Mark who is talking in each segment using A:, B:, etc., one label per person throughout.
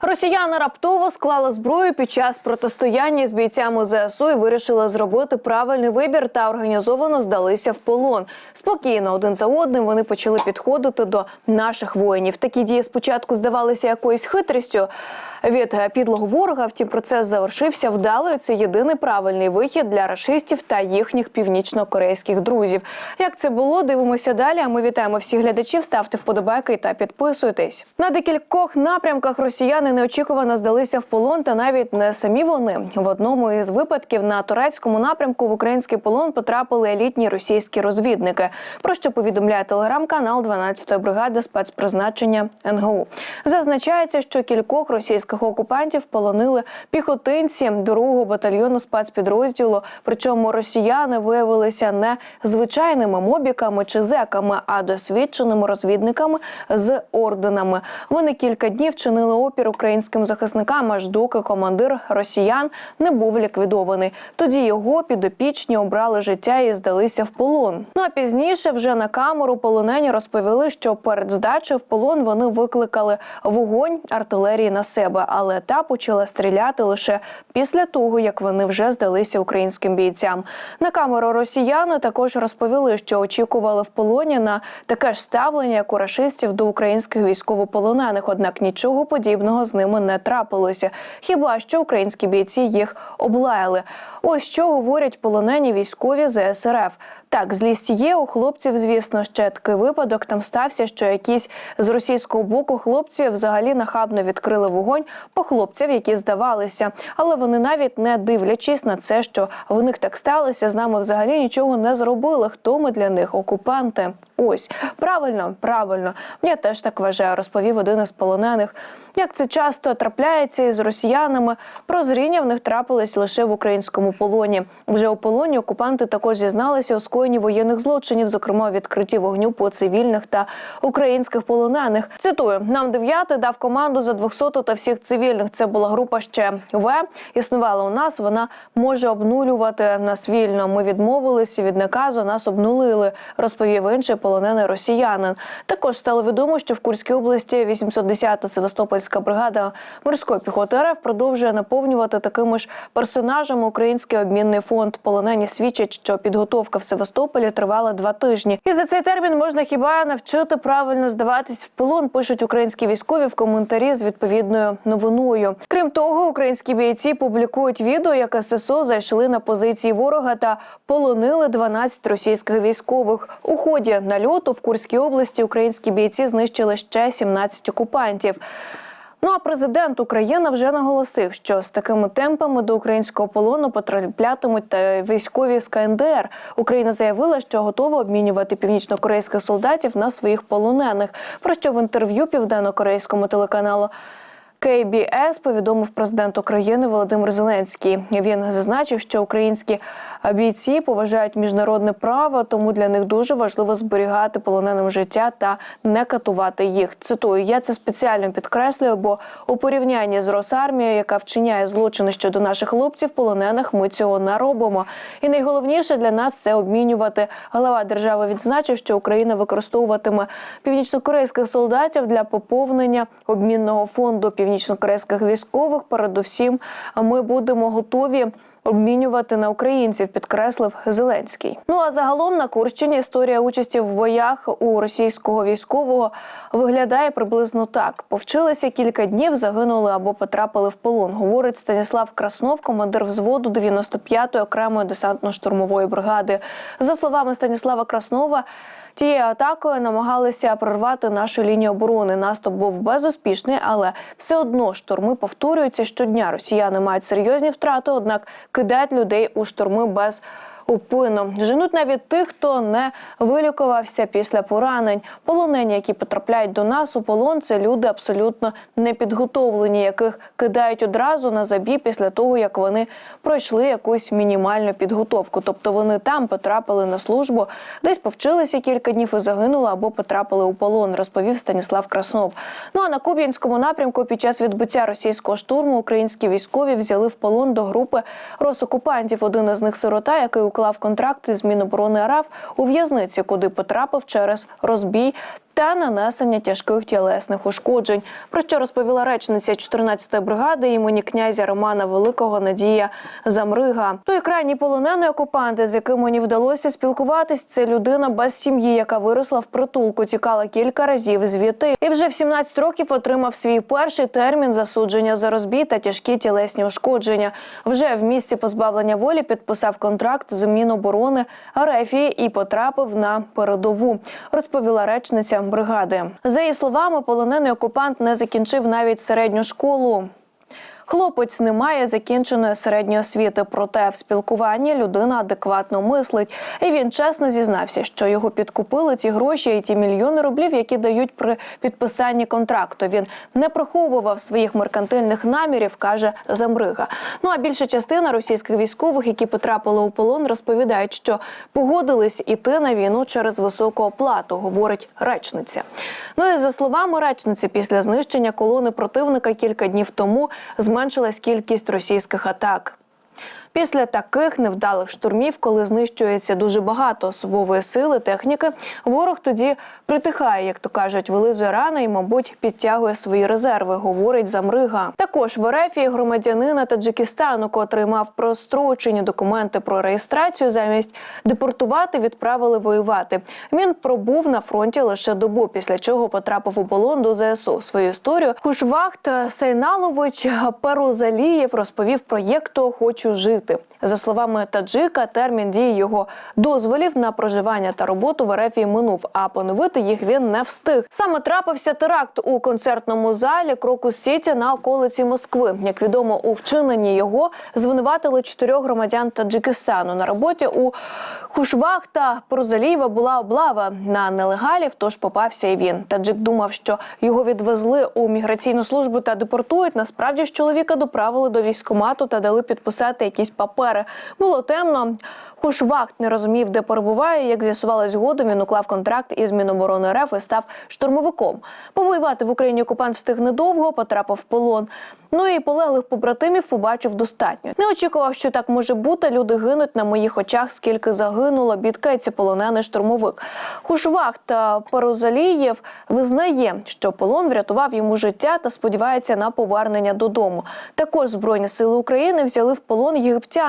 A: Росіяни раптово склали зброю під час протистояння з бійцями ЗСУ і вирішили зробити правильний вибір та організовано здалися в полон. Спокійно один за одним вони почали підходити до наших воїнів. Такі дії спочатку здавалися якоюсь хитрістю від підлого ворога. Втім, процес завершився вдало. Це єдиний правильний вихід для рашистів та їхніх північно-корейських друзів. Як це було? Дивимося далі. А ми вітаємо всіх глядачів. Ставте вподобайки та підписуйтесь. На декількох напрямках росіяни неочікувано здалися в полон, та навіть не самі вони. В одному із випадків на турецькому напрямку в український полон потрапили елітні російські розвідники. Про що повідомляє телеграм-канал 12-ї бригади спецпризначення НГУ. Зазначається, що кількох російських окупантів полонили піхотинці другого батальйону спецпідрозділу. Причому росіяни виявилися не звичайними мобіками чи зеками, а досвідченими розвідниками з орденами. Вони кілька днів чинили опір українським захисникам, аж доки командир росіян не був ліквідований. Тоді його підопічні обрали життя і здалися в полон. Ну а пізніше вже на камеру полонені розповіли, що перед здачею в полон вони викликали вогонь артилерії на себе, але та почала стріляти лише після того, як вони вже здалися українським бійцям. На камеру росіяни також розповіли, що очікували в полоні на таке ж ставлення, як у рашистів до українських військовополонених. Однак нічого подібного з ними не трапилося. Хіба що українські бійці їх облаяли? Ось що говорять полонені військові ЗСРФ. Так, злість є у хлопців, звісно, ще такий випадок. Там стався, що якісь з російського боку хлопці взагалі нахабно відкрили вогонь по хлопців, які здавалися. Але вони навіть не дивлячись на це, що в них так сталося, з нами взагалі нічого не зробили. Хто ми для них окупанти? Ось правильно, правильно. Я теж так вважаю, розповів один із полонених. Як це часто трапляється із росіянами, прозріння в них трапилось лише в українському полоні. Вже у полоні окупанти також зізналися у скоєнні воєнних злочинів, зокрема відкритті вогню по цивільних та українських полонених. Цитую: нам дев'ятий дав команду за 200 та всіх цивільних. Це була група ще В. Існувала у нас. Вона може обнулювати нас вільно. Ми відмовилися від наказу. Нас обнулили. Розповів інший полонений росіянин. Також стало відомо, що в Курській області 810-та Севастопольська бригада морської піхоти РФ продовжує наповнювати такими ж персонажами український обмінний фонд. Полонені свідчать, що підготовка в Севастополі тривала два тижні. І за цей термін можна хіба навчити правильно здаватись в полон. Пишуть українські військові в коментарі з відповідною новиною. Крім того, українські бійці публікують відео, як ССО зайшли на позиції ворога та полонили 12 російських військових. У ході нальоту в Курській області українські бійці знищили ще 17 окупантів. Ну а президент України вже наголосив, що з такими темпами до українського полону потраплятимуть та військові з КНДР. Україна заявила, що готова обмінювати північно-корейських солдатів на своїх полонених. Про що в інтерв'ю південно-корейському телеканалу. КБС повідомив президент України Володимир Зеленський. Він зазначив, що українські бійці поважають міжнародне право, тому для них дуже важливо зберігати полоненим життя та не катувати їх. Цитую, я це спеціально підкреслюю, бо у порівнянні з Росармією, яка вчиняє злочини щодо наших хлопців, полонених ми цього не робимо. І найголовніше для нас це обмінювати. Глава держави відзначив, що Україна використовуватиме північно-корейських солдатів для поповнення обмінного фонду північно-корейських військових. Передусім, ми будемо готові. Обмінювати на українців, підкреслив Зеленський. Ну а загалом на Курщині історія участі в боях у російського військового виглядає приблизно так: повчилися кілька днів, загинули або потрапили в полон. Говорить Станіслав Краснов, командир взводу 95-ї окремої десантно-штурмової бригади. За словами Станіслава Краснова. Тією атакою намагалися прорвати нашу лінію оборони. Наступ був безуспішний, але все одно штурми повторюються щодня. Росіяни мають серйозні втрати, однак кидають людей у штурми без упину. Женуть навіть тих, хто не вилікувався після поранень. Полонені, які потрапляють до нас у полон, це люди абсолютно непідготовлені, яких кидають одразу на забій після того, як вони пройшли якусь мінімальну підготовку. Тобто вони там потрапили на службу, десь повчилися кілька днів і загинули або потрапили у полон, розповів Станіслав Краснов. Ну а на Куп'янському напрямку під час відбиття російського штурму українські військові взяли в полон до групи росокупантів. Один із них сирота, який уклав контракт із Міноборони РФ у в'язниці, куди потрапив через розбій та нанесення тяжких тілесних ушкоджень. Про що розповіла речниця 14-ї бригади імені князя Романа Великого Надія Замрига. Той крайній полонений окупант, з яким мені вдалося спілкуватись, це людина без сім'ї, яка виросла в притулку, тікала кілька разів звідти, і вже в 17 років отримав свій перший термін засудження за розбій та тяжкі тілесні ушкодження. Вже в місці позбавлення волі підписав контракт з Міноборони Арефії і потрапив на передову. Розповіла речниця бригади. За її словами, полонений окупант не закінчив навіть середню школу. Хлопець не має закінченої середньої освіти, проте в спілкуванні людина адекватно мислить. І він чесно зізнався, що його підкупили ті гроші і ті мільйони рублів, які дають при підписанні контракту. Він не приховував своїх меркантильних намірів, каже Замрига. Ну а більша частина російських військових, які потрапили у полон, розповідають, що погодились іти на війну через високу оплату, говорить речниця. Ну і за словами речниці, після знищення колони противника кілька днів тому зменшилась кількість російських атак. Після таких невдалих штурмів, коли знищується дуже багато особової сили, техніки, ворог тоді притихає, як то кажуть, вилизує рани і, мабуть, підтягує свої резерви, говорить Замрига. Також в є громадянина Таджикистану, котрий мав прострочені документи про реєстрацію, замість депортувати, відправили воювати. Він пробув на фронті лише добу, після чого потрапив у полон до ЗСУ. Свою історію Кушвахт Сайналович Перузалієв розповів проєкту Хочу жити. За словами Таджика, термін дії його дозволів на проживання та роботу в РФ минув, а поновити їх він не встиг. Саме трапився теракт у концертному залі Крокус Сіті на околиці Москви. Як відомо, у вчиненні його звинуватили чотирьох громадян Таджикистану. На роботі у Хушвахта Порозалієва була облава на нелегалів, тож попався і він. Таджик думав, що його відвезли у міграційну службу та депортують. Насправді ж чоловіка доправили до військкомату та дали підписати якісь папери. Було темно. Хушвахт не розумів, де перебуває. Як з'ясувалось згодом, він уклав контракт із Міноборони РФ і став штурмовиком. Повоювати в Україні окупант встиг недовго, потрапив в полон. Ну і полеглих побратимів побачив достатньо. Не очікував, що так може бути. Люди гинуть на моїх очах, скільки загинуло. Бідкається полонений штурмовик. Хушвахт Парузалієв визнає, що полон врятував йому життя та сподівається на повернення додому. Також збройні сили України взяли в полон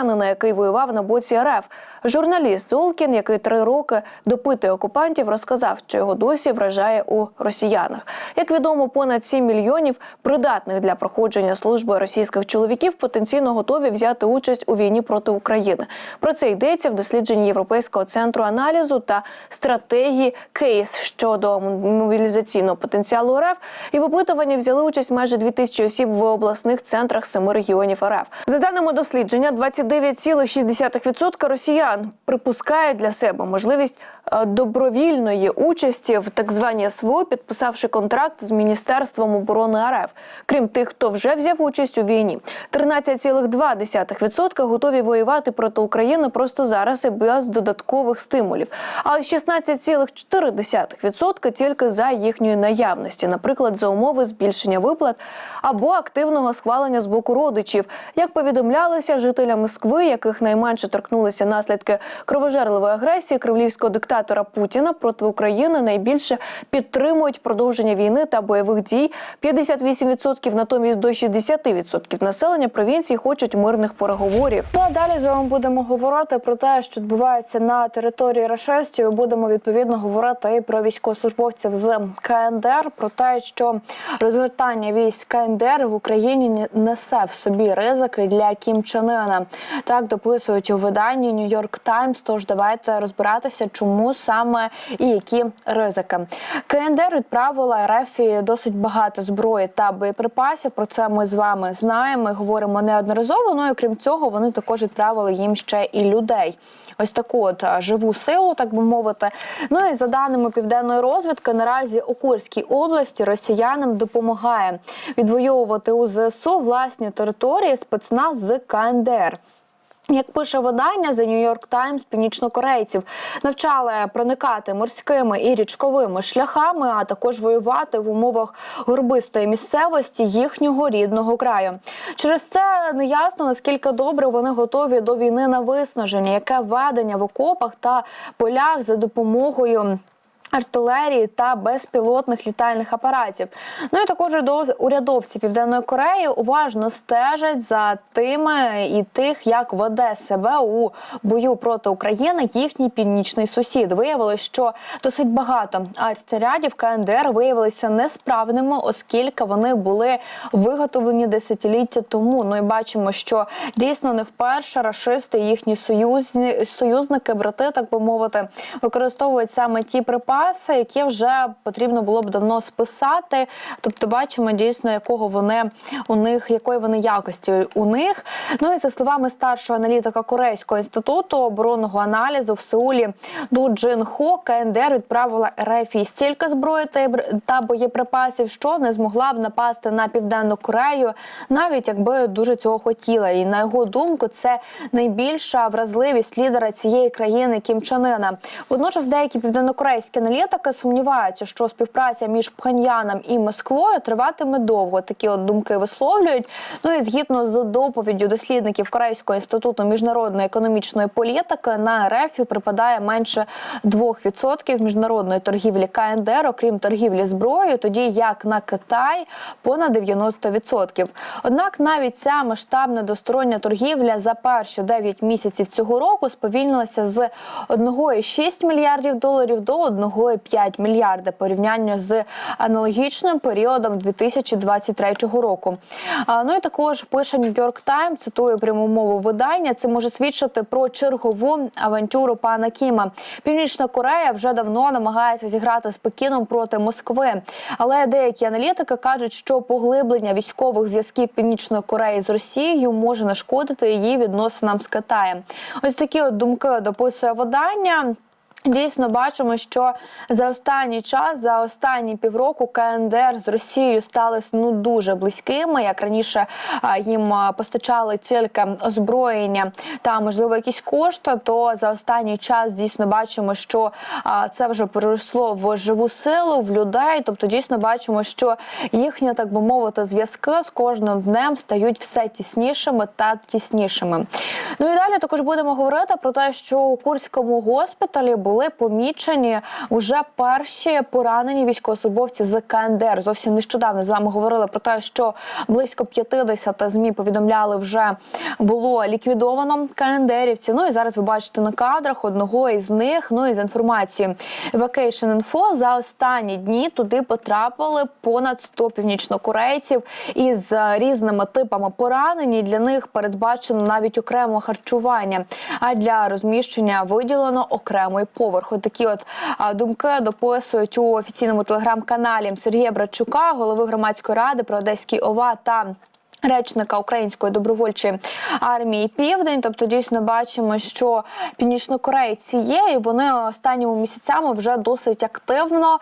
A: єгиптянина, який воював на боці РФ. Журналіст Золкін, який три роки допитує окупантів, розказав, що його досі вражає у росіянах. Як відомо, понад 7 мільйонів придатних для проходження служби російських чоловіків потенційно готові взяти участь у війні проти України. Про це йдеться в дослідженні Європейського центру аналізу та стратегії Кейс щодо мобілізаційного потенціалу РФ. І в опитуванні взяли участь майже 2 тисячі осіб в обласних центрах семи регіонів РФ. За даними дослідження, 29,6% росіян припускають для себе можливість е, добровільної участі в так званій СВО, підписавши контракт з міністерством оборони РФ. Крім тих, хто вже взяв участь у війні, 13,2% готові воювати проти України просто зараз і без додаткових стимулів. А ось 16,4% тільки за їхньої наявності, наприклад, за умови збільшення виплат або активного схвалення з боку родичів, як повідомлялося жителям Москви, яких найменше торкнулися наслідки кровожерливої агресії кремлівського диктатора Путіна проти України, найбільше підтримують продовження війни та бойових дій. 58% натомість до 60% населення провінції хочуть мирних переговорів.
B: Ну а далі з вами будемо говорити про те, що відбувається на території Рашестів. І Будемо відповідно говорити і про військовослужбовців з КНДР, про те, що розгортання військ КНДР в Україні не- несе в собі ризики для Кім Чен Ына. Так дописують у виданні Нью-Йорк Таймс. Тож давайте розбиратися, чому саме і які ризики. КНДР відправила РФ досить багато зброї та боєприпасів. Про це ми з вами знаємо. Говоримо неодноразово. Ну і крім цього, вони також відправили їм ще і людей. Ось таку от живу силу, так би мовити. Ну і за даними південної розвідки, наразі у Курській області росіянам допомагає відвоювати у ЗСУ власні території спецназ з КНДР. Як пише видання The New York Times, північнокорейців навчали проникати морськими і річковими шляхами, а також воювати в умовах горбистої місцевості їхнього рідного краю. Через це неясно наскільки добре вони готові до війни на виснаження, яке ведення в окопах та полях за допомогою. Артилерії та безпілотних літальних апаратів. Ну і також урядов- урядовці Південної Кореї уважно стежать за тими і тих, як веде себе у бою проти України їхній північний сусід. Виявилось, що досить багато артзарядів КНДР виявилися несправними, оскільки вони були виготовлені десятиліття тому. Ну і бачимо, що дійсно не вперше рашисти, їхні союзні союзники, брати, так би мовити, використовують саме ті припаси, які вже потрібно було б давно списати. Тобто, бачимо дійсно, якого вони у них, якої вони якості у них. Ну і за словами старшого аналітика Корейського інституту оборонного аналізу в Сеулі Ду Джин Хо, КНДР відправила РФ і стільки зброї та боєприпасів, що не змогла б напасти на південну Корею, навіть якби дуже цього хотіла. І на його думку, це найбільша вразливість лідера цієї країни Кім Чен Ына. Водночас деякі південнокорейські аналітики сумніваються, що співпраця між Пхеньяном і Москвою триватиме довго. Такі от думки висловлюють. Ну і згідно з доповіддю дослідників Корейського інституту міжнародної економічної політики на РФ припадає менше 2% міжнародної торгівлі КНДР, окрім торгівлі зброєю, тоді як на Китай понад 90%. Однак навіть ця масштабна двостороння торгівля за перші 9 місяців цього року сповільнилася з 1,6 мільярдів доларів до 1,5 мільярда порівняння з аналогічним періодом 2023 року. Ну і також пише York Times, цитую пряму мову видання. Це може свідчити про чергову авантюру пана Кіма. Північна Корея вже давно намагається зіграти з Пекіном проти Москви. Але деякі аналітики кажуть, що поглиблення військових зв'язків Північної Кореї з Росією може нашкодити її відносинам з Китаєм. Ось такі от думки дописує видання. Дійсно бачимо, що за останній час, за останні півроку КНДР з Росією стали ну дуже близькими. Як раніше їм постачали тільки озброєння та можливо якісь кошти, то за останній час дійсно бачимо, що це вже переросло в живу силу в людей. Тобто, дійсно бачимо, що їхні, так би мовити, зв'язки з кожним днем стають все тіснішими та тіснішими. Ну і далі також будемо говорити про те, що у Курському госпіталі були помічені уже перші поранені військовослужбовці з КНДР. Зовсім нещодавно з вами говорили про те, що близько 50 змі повідомляли, вже було ліквідовано КНДРівці. Ну і зараз ви бачите на кадрах одного із них. Ну і з інформацією Vacation Info за останні дні туди потрапили понад 100 північнокорейців із різними типами поранень. І Для них передбачено навіть окремо харчування. А для розміщення виділено окремий поверх. От такі от думки дописують у офіційному телеграм-каналі Сергія Братчука, голови громадської ради про Одеський ОВА та. Речника української добровольчої армії Південь, тобто дійсно бачимо, що північнокорейці є, і вони останніми місяцями вже досить активно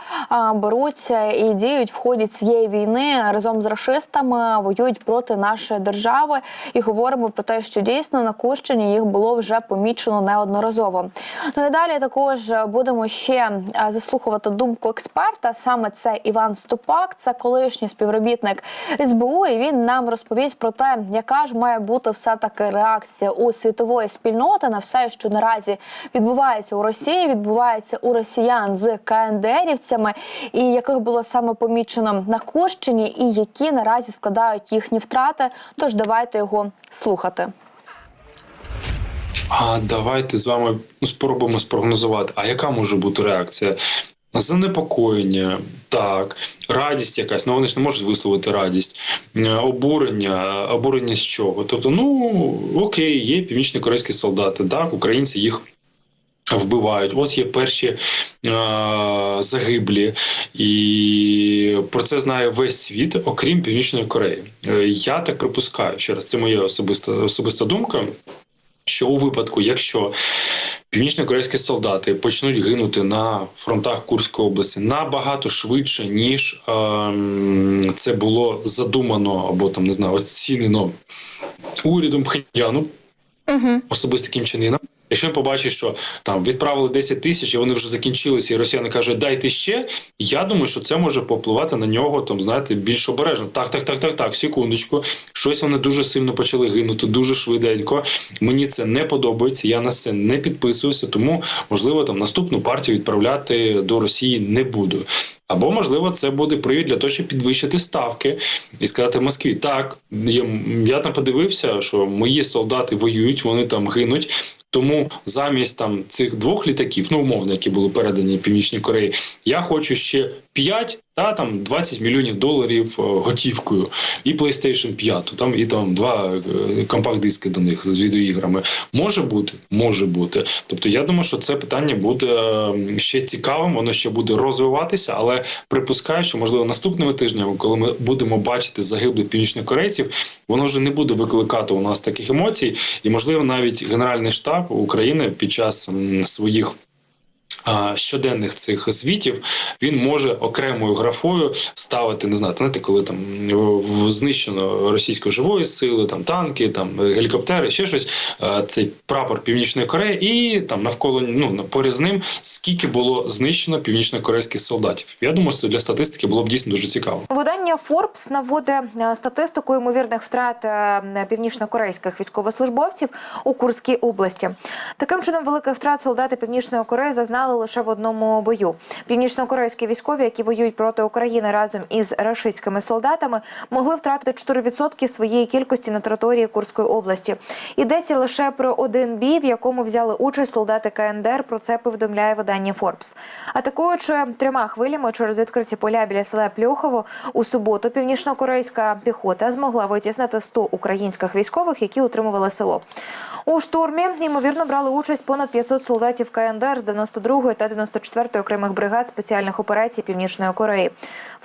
B: беруться і діють в ході цієї війни разом з рашистами, воюють проти нашої держави. І говоримо про те, що дійсно на Курщині їх було вже помічено неодноразово. Ну і далі також будемо ще заслухувати думку експерта. Саме це Іван Ступак, це колишній співробітник СБУ. І він нам розповість про те, яка ж має бути все таки реакція у світової спільноти на все, що наразі відбувається у Росії, відбувається у росіян з КНДРівцями, і яких було саме помічено на Курщині, і які наразі складають їхні втрати. Тож давайте його слухати.
C: А давайте з вами ну, спробуємо спрогнозувати. А яка може бути реакція? Занепокоєння, так, радість якась, ну вони ж не можуть висловити радість, Е, обурення, обурення з чого? Тобто, ну окей, є північні корейські солдати, так, українці їх. Вбивають, ось є перші е, загиблі, і про це знає весь світ, окрім Північної Кореї. Е, я так припускаю, ще раз, це моя особиста особиста думка що у випадку, якщо північно-корейські солдати почнуть гинути на фронтах Курської області набагато швидше, ніж ем, це було задумано або там не знаю, оцінено урядом Пхеньяну,
B: Угу.
C: особисто таким Чен Іном, Якщо він побачить, що там відправили 10 тисяч, і вони вже закінчилися, і росіяни кажуть, дайте ще. Я думаю, що це може попливати на нього, там знаєте, більш обережно. Так, так, так, так, так, секундочку. Щось вони дуже сильно почали гинути, дуже швиденько. Мені це не подобається. Я на це не підписуюся, тому можливо там наступну партію відправляти до Росії не буду. Або можливо, це буде привід для того, щоб підвищити ставки і сказати Москві, так я, я там подивився, що мої солдати воюють, вони там гинуть. Тому замість там цих двох літаків, ну умовно, які були передані Північній Кореї, я хочу ще 5 та там 20 мільйонів доларів е, готівкою і PlayStation 5, там і там два е, компакт-диски до них з відеоіграми. Може бути, може бути. Тобто, я думаю, що це питання буде ще цікавим, воно ще буде розвиватися, але припускаю, що можливо наступними тижнями, коли ми будемо бачити загиблих північнокорейців, воно вже не буде викликати у нас таких емоцій, і можливо навіть Генеральний штаб України під час своїх. Щоденних цих звітів він може окремою графою ставити, не знаю, знаєте, коли там знищено російської живої сили, там танки, там гелікоптери, ще щось. Цей прапор Північної Кореї, і там навколо ну поряд з ним скільки було знищено північно-корейських солдатів. Я думаю, це для статистики було б дійсно дуже цікаво.
D: Видання Forbes наводить е, статистику ймовірних втрат е, північно-корейських військовослужбовців у Курській області. Таким чином, великих втрат солдати Північної Кореї зазнали лише в одному бою. Північно-корейські військові, які воюють проти України разом із рашистськими солдатами, могли втратити 4% своєї кількості на території Курської області. Йдеться лише про один бій, в якому взяли участь солдати КНДР. Про це повідомляє видання Forbes. Атакуючи трьома хвилями через відкриті поля біля села Плюхово, у суботу північно-корейська піхота змогла витіснити 100 українських військових, які утримували село. У штурмі ймовірно брали участь понад 500 солдатів КНДР з 92-ї та 94-ї окремих бригад спеціальних операцій Північної Кореї.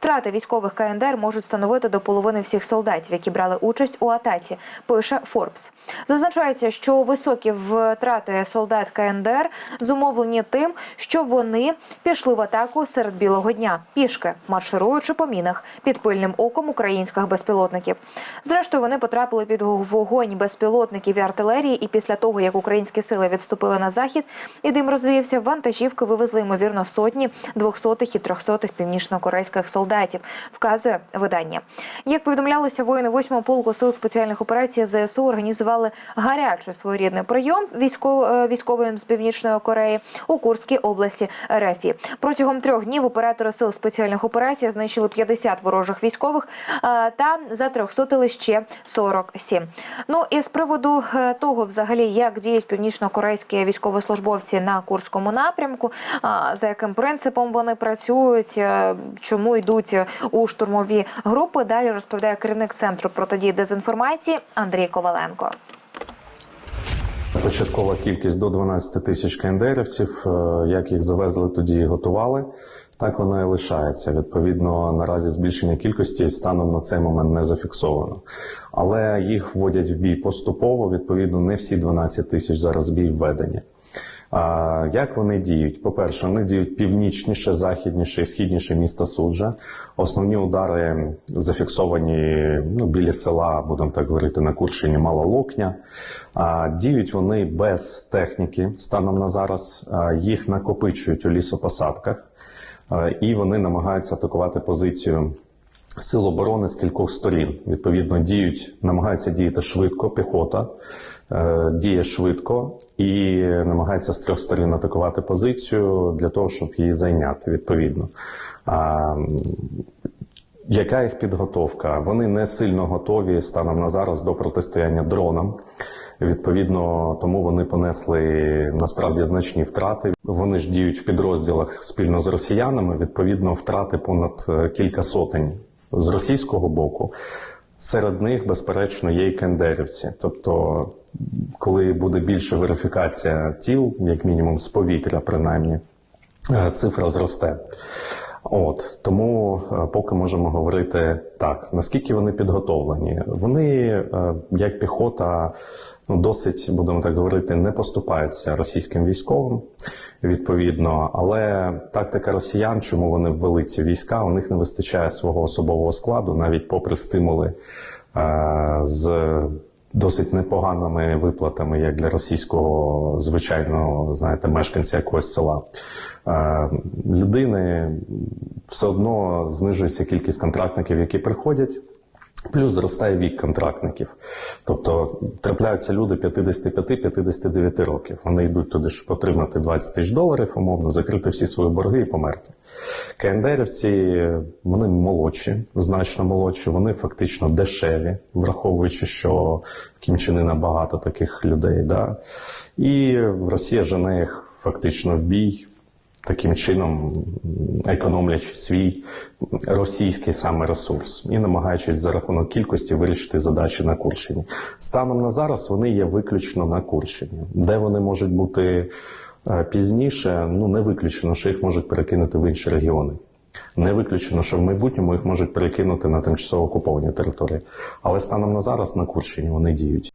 D: Втрати військових КНДР можуть становити до половини всіх солдатів, які брали участь у атаці. Пише Форбс. Зазначається, що високі втрати солдат КНДР зумовлені тим, що вони пішли в атаку серед білого дня пішки, маршируючи по мінах під пильним оком українських безпілотників. Зрештою, вони потрапили під вогонь безпілотників і артилерії. І після того, як українські сили відступили на захід, і дим розвіявся, вантажівки вивезли ймовірно сотні двохсотих і трьохсотих північно-корейських солдатів. Вказує видання. Як повідомлялося, воїни 8-го полку сил спеціальних операцій ЗСУ організували гарячий своєрідний прийом е, військовим з північної Кореї у Курській області РФ. Протягом трьох днів оператори сил спеціальних операцій знищили 50 ворожих військових е, та затрьохсотили ще 47. Ну і з приводу е, того, взагалі, як діють північно-корейські військовослужбовці на Курському напрямку, за яким принципом вони працюють, чому йдуть у штурмові групи. Далі розповідає керівник центру протидії дезінформації Андрій Коваленко.
E: Початкова кількість до 12 тисяч кендерівців. Е, Як їх завезли, тоді і готували. Так вона і лишається. Відповідно, наразі збільшення кількості станом на цей момент не зафіксовано. Але їх вводять в бій поступово. Відповідно, не всі 12 тисяч зараз бій введені. Як вони діють? По-перше, вони діють північніше, західніше і східніше міста Суджа. Основні удари зафіксовані ну, біля села, будемо так говорити, на Курщині Мала Локня. А, діють вони без техніки станом на зараз. Їх накопичують у лісопосадках, і вони намагаються атакувати позицію сил оборони з кількох сторін. Відповідно, діють, намагаються діяти швидко, піхота е, діє швидко і намагається з трьох сторін атакувати позицію для того, щоб її зайняти. Відповідно. А, яка їх підготовка? Вони не сильно готові станом на зараз до протистояння дронам. Відповідно, тому вони понесли насправді значні втрати. Вони ж діють в підрозділах спільно з росіянами. Відповідно, втрати понад е, кілька сотень з російського боку. Серед них, безперечно, є і кендерівці. Тобто, коли буде більша верифікація тіл, як мінімум з повітря, принаймні, е, цифра зросте. От тому е, поки можемо говорити так, наскільки вони підготовлені. Вони, е, як піхота, ну досить будемо так говорити, не поступаються російським військовим відповідно. Але тактика росіян, чому вони ввели ці війська, у них не вистачає свого особового складу, навіть попри стимули е, з досить непоганими виплатами, як для російського звичайного, знаєте, мешканця якогось села. Е, Людини все одно знижується кількість контрактників, які приходять. Плюс зростає вік контрактників. Тобто трапляються люди 55-59 років. Вони йдуть туди, щоб отримати 20 тисяч доларів, умовно, закрити всі свої борги і померти. КНДРівці, вони молодші, значно молодші, вони фактично дешеві, враховуючи, що в Кімчини набагато таких людей. Да? І Росія жене їх фактично в бій. Таким чином, економлячи свій російський саме ресурс і намагаючись за рахунок кількості вирішити задачі на Курщині. Станом на зараз вони є виключно на Курщині. Де вони можуть бути е, пізніше, ну не виключено, що їх можуть перекинути в інші регіони. Не виключено, що в майбутньому їх можуть перекинути на тимчасово окуповані території. Але станом на зараз на Курщині вони діють.